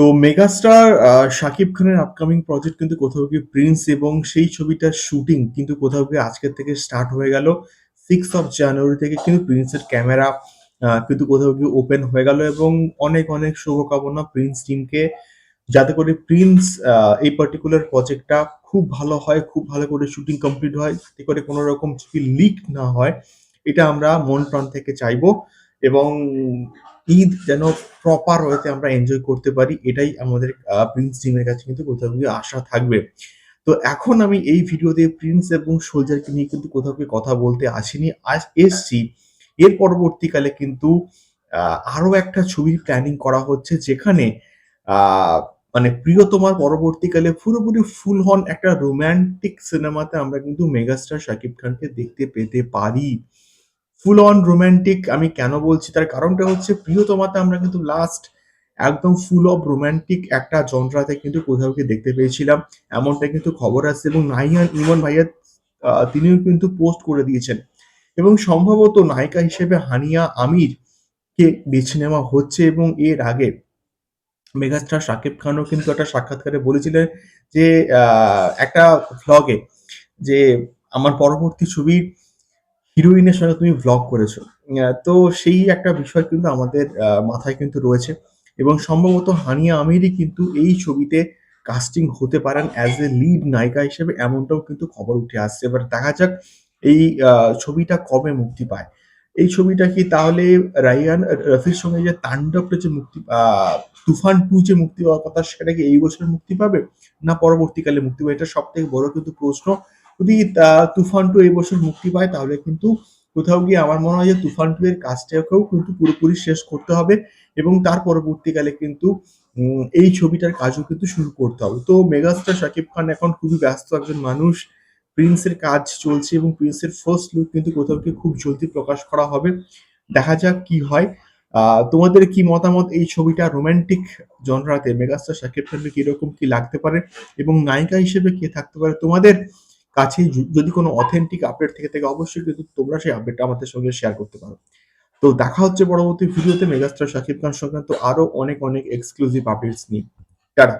তো মেগাস্টার শাকিব খানের upcoming project কিন্তু কোথাও গিয়ে প্রিন্স এবং সেই ছবিটার শুটিং কিন্তু কোথাও গিয়ে আজকের থেকে স্টার্ট হয়ে গেল। সিক্স অফ জানুয়ারি থেকে কিন্তু প্রিন্সের ক্যামেরা কিন্তু কোথাও গিয়ে ওপেন হয়ে গেল এবং অনেক অনেক শুভকামনা প্রিন্স টিমকে যাতে করে প্রিন্স এই পার্টিকুলার প্রজেক্টটা খুব ভালো হয়, খুব ভালো করে শুটিং কমপ্লিট হয়, যাতে করে কোনো রকম ছবি লিক না হয়, এটা আমরা মন প্রাণ থেকে চাইব এবং ঈদ যেন প্রপার ওয়েতে আমরা এনজয় করতে পারি এটাই আমাদের প্রিন্স টিমের কাছে কিন্তু কোথাও গিয়ে আশা থাকবে। তো এখন আমি এই ভিডিওতে প্রিন্স এবং সোলজারকে নিয়ে কিন্তু কোথাও গিয়ে কথা বলতে আসিনি আজ এসছি। এর পরবর্তীকালে কিন্তু আহ, আরও একটা ছবির প্ল্যানিং করা হচ্ছে যেখানে মানে প্রিয়তমার পরবর্তীকালে পুরোপুরি ফুল হন একটা রোমান্টিক সিনেমাতে আমরা কিন্তু মেগাস্টার শাকিব খানকে দেখতে পেতে পারি। ফুল অন রোমান্টিক আমি কেন বলছি তার কারণটা হচ্ছে প্রিয়তমাতে আমরা কিন্তু লাস্ট একদম ফুল অফ রোমান্টিক একটা যন্ত্রাতে কিন্তু কোথাও দেখতে পেয়েছিলাম। এমনটা কিন্তু খবর আসছে এবং নাইয়ান ইমন ভাইয়া তিনিও কিন্তু পোস্ট করে দিয়েছেন। এবং সম্ভবত নায়িকা হিসেবে হানিয়া আমির কে বেছে নেওয়া হচ্ছে এবং এর আগে মেগাস্টার শাকিব খানও কিন্তু একটা সাক্ষাৎকারে বলেছিলেন যে একটা ভ্লগে যে, আমার পরবর্তী ছবির হিরোইনের সঙ্গে তুমি ভ্লগ করেছ। তো সেই একটা বিষয় কিন্তু আমাদের মাথায় কিন্তু রয়েছে। এবং সম্ভবত হানিয়া আমিরই কিন্তু এই ছবিতে কাস্টিং হতে পারেন অ্যাজ এ লিড নায়িকা হিসেবে, এমনটাও কিন্তু খবর উঠে আসছে। এবার দেখা যাক এই ছবিটা কবে মুক্তি পায়। এই ছবিটা কি তাহলে রাইয়ান রফির সঙ্গে যে তাণ্ডবটা যে মুক্তি তুফান টু যে মুক্তি পাওয়ার কথা, সেটা কি এই বছর মুক্তি পাবে? না পরবর্তীকালে মুক্তি পাবে? এটা সব থেকে বড় কিন্তু প্রশ্ন। যদি তুফান টু এই বছর মুক্তি পায়, তাহলে কিন্তু কোথাও গিয়ে আমার মনে হয় যে তুফান টু এর কাজটাকেও কিন্তু পুরোপুরি শেষ করতে হবে এবং তার পরবর্তীকালে কিন্তু এই ছবিটার কাজও কিন্তু শুরু করতে হবে। তো মেগাস্টার শাকিব খান এখন খুবই ব্যস্ত একজন মানুষ। প্রিন্সের কাজ চলছে এবং প্রিন্সের ফার্স্ট লুক কিন্তু কোথাও গিয়ে খুব জলদি প্রকাশ করা হবে। দেখা যাক কি হয়। তোমাদের কি মতামত এই ছবিটা রোমান্টিক জনরাতে মেগাস্টার শাকিব খানকে কীরকম কি লাগতে পারে এবং নায়িকা হিসেবে কে থাকতে পারে? তোমাদের কাছে য- যদি কোনো অথেন্টিক আপডেট থেকে থাকে, অবশ্যই কিন্তু তোমরা সেই আপডেটটা আমাদের সঙ্গে শেয়ার করতে পারো। তো দেখা হচ্ছে পরবর্তী ভিডিওতে মেগাস্টার শাকিব খান সংক্রান্ত আরও অনেক অনেক এক্সক্লুসিভ আপডেটস নিয়ে। টাটা!